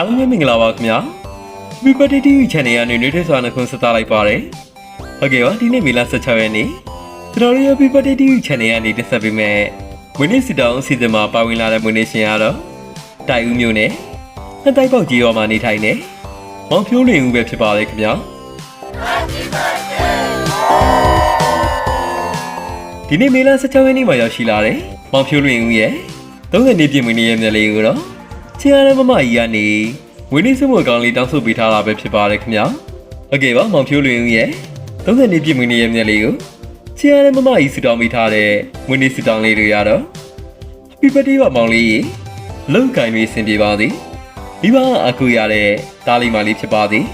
အားလုံးပဲမင်္ဂလာပါခင်ဗျာ Happy Birthday TV Channel ကနေနေထိုင်စွာနှခွန်းဆက်သလိုက်ပါတယ်ဟုတ်ကဲ့ပါဒီနေ့မေလ16ရက်နေ့ကျွန်တော်တို့ရဲ့ Happy Birthday TV Channel ကနေတင်ဆက်ပေးမယ့်မွေးနေ့စီတောင်းအစီအစဉ်မှာပါဝင်လာတဲ့မွေးနေ့ရှင်ကတော့တိုင်ဦးမျိုးနဲ့နှစ်တိုက်ပေါက်ကြီးရောမှာနေထိုင်နေမောင်ဖြိုးလင်ဦးပဲဖြစ်ပါလေခင်ဗျာဒီနေ့မေလ16ရက်နေ့မှာရောက်ရှိလာတဲ့မောင်ဖြိုးလင်ဦးရဲ့30နှစ်ပြည့်မွေးနေ့ရဲ့မျက်လေးကိုတော့ ချင်ရတဲ့မမကြီးကနေမွေးနေ့စုမကောင်းလေးတောင်းဆိုပေးထားတာပဲဖြစ်ပါတယ်ခင်ဗျာဟုတ်ကဲ့ပါမောင်ဖြိုးလင်ဦးရဲ့30နှစ်ပြည့်မွေးနေ့ရဲ့မျက်လေးကိုချင်ရတဲ့မမကြီးဆူတောင်းပေးထားတဲ့မွေးနေ့ဆူတောင်းလေးတွေရတော့ Happy birthday ပါမောင်လေးရေလောက်ကင်လေးဆင်ပြေပါသည်မိဘအကူရတဲ့တားလေးမလေးဖြစ်ပါသည်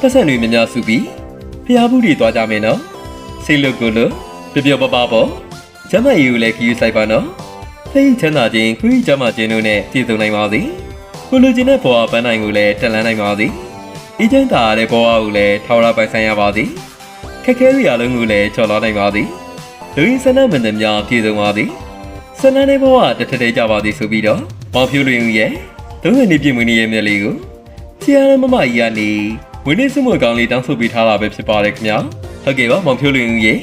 ပတ်စံတွေများများစုပြီးဖျားဘူးတွေသွားကြမယ်နော်စိတ်လွတ်ကိုလို့ပြပြပပပေါ့ကျမကြီးကိုလည်းခီးဆိုင်ပါနော် သိချမ်းသာခြင်းခွေးကျမခြင်းတို့နဲ့ပြည့်စုံနိုင်ပါသည်ကိုလူချင်းတဲ့ဘဝပန်းနိုင်ကိုလည်းတက်လန်းနိုင်ပါသည်အေးချမ်းသာရတဲ့ဘဝကိုလည်းထောက်ရပိုင်ဆိုင်ရပါသည်ခက်ခဲရအလုံးကိုလည်းချော်လာနိုင်ပါသည်လူရင်းစနမန်တများပြည့်စုံပါသည်ဆန္ဒနဲ့ဘဝတထထဲကြပါသည်ဆိုပြီးတော့မောင်ဖြိုးလွင်ဦးရဲ့30နှစ်ပြည့်မွေးနေ့ရဲ့မြက်လေးကိုဆရာနဲ့မမကြီးကနေမွေးနေ့စုမကောင်းလေးတောင်းဆိုပေးထားတာပဲဖြစ်ပါတယ်ခင်ဗျာဟုတ်ကဲ့ပါမောင်ဖြိုးလွင်ဦးရဲ့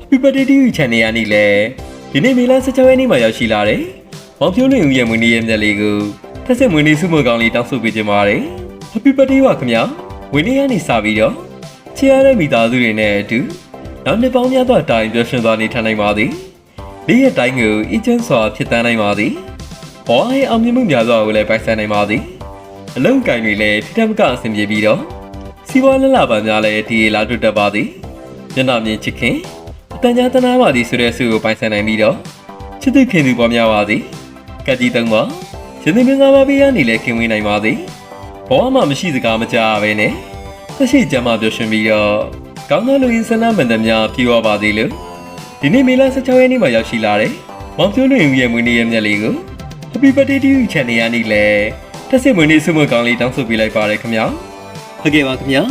Happy Birthday TV Channel ရနေလေ ဒီနေ့မေလ16ရက်နေ့မှာရောက်ရှိလာတယ်မောင်ဖြိုးလွင်ဦးရဲ့မွေးနေ့ရဲ့မြက်လေးကိုသက်စစ်မွေးနေ့စုမကောင်းလေးတောင်းဆိုပေးခြင်းပါတယ် Happy Birthday ပါခင်ဗျာမွေးနေ့ကနေစပြီးတော့ချစ်ရတဲ့မိသားစုတွေနဲ့အတူနောက်နှစ်ပေါင်းများစွာတိုင်ပျော်ရွှင်စွာနေထိုင်နိုင်ပါသည်နေ့ရက်တိုင်းကိုအကျဉ်းစွာဖြစ်တန်းနိုင်ပါသည်။ဘောရဲ့အောင်မြင်မှုများစွာကိုလည်းပိုင်ဆိုင်နိုင်ပါသည်။အလုံးကင်တွေလည်းထိထက်မကအဆင်ပြေပြီးတော့စီးပွားလလပန်းများလည်းဒီလာတွတ်တက်ပါသည်။မျက်နှာမြင်ချစ်ခင်အ တန်ကြာတနာပါသည်ဆိုတဲ့ဆုကိုပိုင်ဆိုင်နိုင်ပြီးတော့ချစ်သူခင်သူပေါ်များပါသည်။ကတိသုံးပါရှင်သင်မင်္ဂလာပါပေးရနေလည်းခင်ဝေးနိုင်ပါသည်။ဘောမှမရှိစကားမကြားပဲနဲ့သက်ရှိကြမ်းမှပြောရှင်ပြီးတော့ကောင်းသောလူရင်းစနမန်တများပြေဝပါသည်လို့ဒီနေ့မေလ16ရက်နေ့မှာရောက်ရှိလာတဲ့မောင်ဖြိုးလွင်ဦးရဲ့မွေးနေ့ရက်မြတ်လေးကို Happy Birthday to you Channel ရနေလေတက်စစ်မွေးနေ့ဆုမကောင်းလေးတောင်းဆိုပေးလိုက်ပါတယ်ခင်ဗျာဟုတ်ကဲ့ပါခင်ဗျာ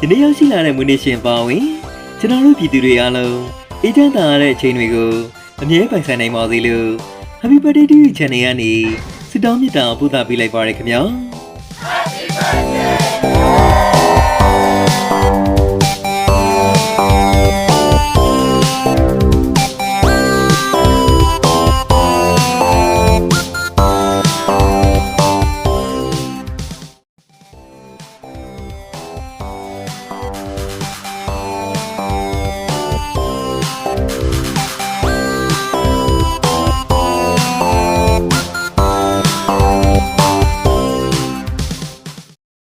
ဒီနေ့ရောက်ရှိလာတဲ့မွေးနေ့ရှင်ပါဝင်ကျွန်တော်တို့ပြည်သူတွေအားလုံး အေးချမ်းသာရတဲ့အချိန်တွေကိုအမြဲပိုင်ဆိုင်နိုင်ပါစေလို့ Happy Birthday to you Channel ရနေဆုတောင်းမြတ်တာပို့သပေးလိုက်ပါတယ်ခင်ဗျာ Happy birthday